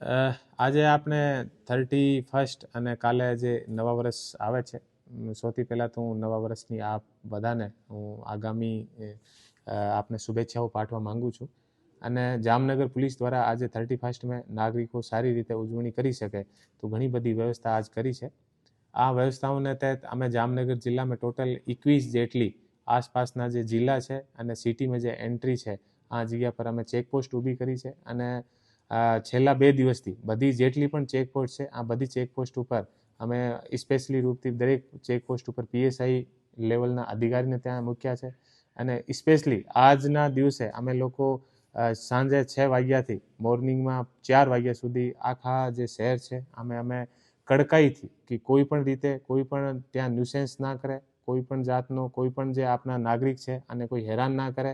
આજે આપણે thirty first અને કાલે જે નવા વર્ષ આવે છે સૌથી પહેલાં તો હું નવા વર્ષની આપ બધાને હું આગામી આપને શુભેચ્છાઓ પાઠવા માંગુ છું. અને જામનગર પોલીસ દ્વારા આજે થર્ટી ફર્સ્ટમાં નાગરિકો સારી રીતે ઉજવણી કરી શકે તો ઘણી બધી વ્યવસ્થા આજ કરી છે. આ વ્યવસ્થાઓને તહેત અમે જામનગર જિલ્લામાં ટોટલ એકવીસ જેટલી આસપાસના જે જિલ્લા છે અને સિટીમાં જે એન્ટ્રી છે, આ જગ્યા પર અમે ચેકપોસ્ટ ઊભી કરી છે અને છેલ્લા બે દિવસથી બધી જેટલી પણ ચેકપોસ્ટ છે, આ બધી ચેકપોસ્ટ ઉપર અમે સ્પેશિયલી રૂપથી દરેક ચેકપોસ્ટ ઉપર પીએસઆઈ લેવલના અધિકારીને ત્યાં મૂક્યા છે. અને સ્પેશિયલી આજના દિવસે અમે લોકો સાંજે છ વાગ્યાથી મોર્નિંગમાં ચાર વાગ્યા સુધી આખા જે શહેર છે, અમે અમે કડકાઈથી કે કોઈ પણ રીતે કોઈ પણ ત્યાં ન્યુસેન્સ ના કરે, કોઈ પણ જાતનો કોઈ પણ જે આપના નાગરિક છે અને કોઈ હેરાન ના કરે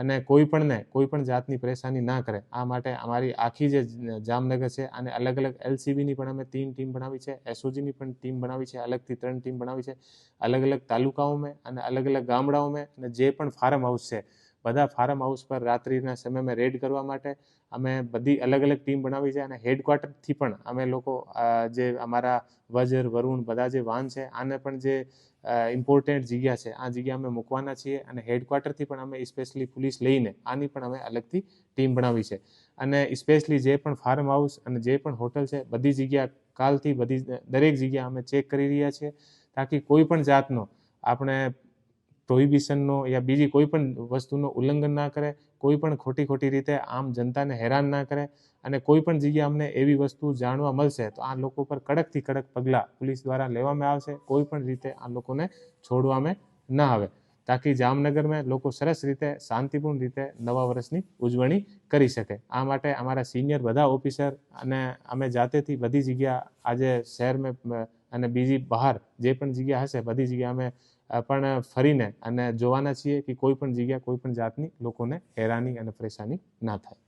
અને કોઈ પણને, કોઈ પણ જાતની પરેશાની ના કરે. આ માટે અમારી આખી જે જામનગર છે અને અલગ અલગ એલસીબીની પણ અમે તીન ટીમ બનાવી છે, એસઓજીની પણ ટીમ બનાવી છે, અલગથી ત્રણ ટીમ બનાવી છે. અલગ અલગ તાલુકાઓમાં અને અલગ અલગ ગામડાઓમાં અને જે પણ ફાર્મ હાઉસ છે બધા ફાર્મ હાઉસ પર રાત્રિના સમયમાં રેડ કરવા માટે અમે બધી અલગ અલગ ટીમ બનાવી છે અને હેડક્વાર્ટરથી પણ અમે લોકો જે અમારા વજર, વરુણ બધા જે વાન છે, આને પણ જે ઇમ્પોર્ટન્ટ જગ્યા છે, આ જગ્યા અમે મૂકવાના છીએ અને હેડક્વાર્ટરથી પણ અમે સ્પેશિયલી પોલીસ લઈને આની પણ અમે અલગથી ટીમ બનાવી છે. અને સ્પેશિયલી જે પણ ફાર્મ હાઉસ અને જે પણ હોટલ છે, બધી જગ્યા કાલથી બધી, દરેક જગ્યા અમે ચેક કરી રહ્યા છીએ, તાકી કોઈ પણ જાતનો આપણે પ્રોહિબિશનનો યા બીજી કોઈ પણ વસ્તુનો ઉલ્લંઘન ના કરે, કોઈ પણ ખોટી ખોટી રીતે આમ જનતાને હેરાન ના કરે અને કોઈ પણ જગ્યાએ અમને એવી વસ્તુ જાણવા મળશે, તો આ લોકો પર કડકથી કડક પગલાં પોલીસ દ્વારા લેવામાં આવશે. કોઈ પણ રીતે આ લોકોને છોડવામાં ના આવે. તાકી જામનગરમાં લોકો સરસ રીતે, શાંતિપૂર્ણ રીતે નવા વર્ષની ઉજવણી કરી શકે. આ માટે અમારા સિનિયર બધા ઓફિસર અને અમે જાતેથી બધી જગ્યા આજે શહેરમાં અને બીજી બહાર જે પણ જગ્યા હશે, બધી જગ્યા અમે પણ ફરીને અને જોવાના છીએ કે કોઈ પણ જગ્યા કોઈ પણ જાતની લોકોને હેરાની અને પરેશાની ના થાય.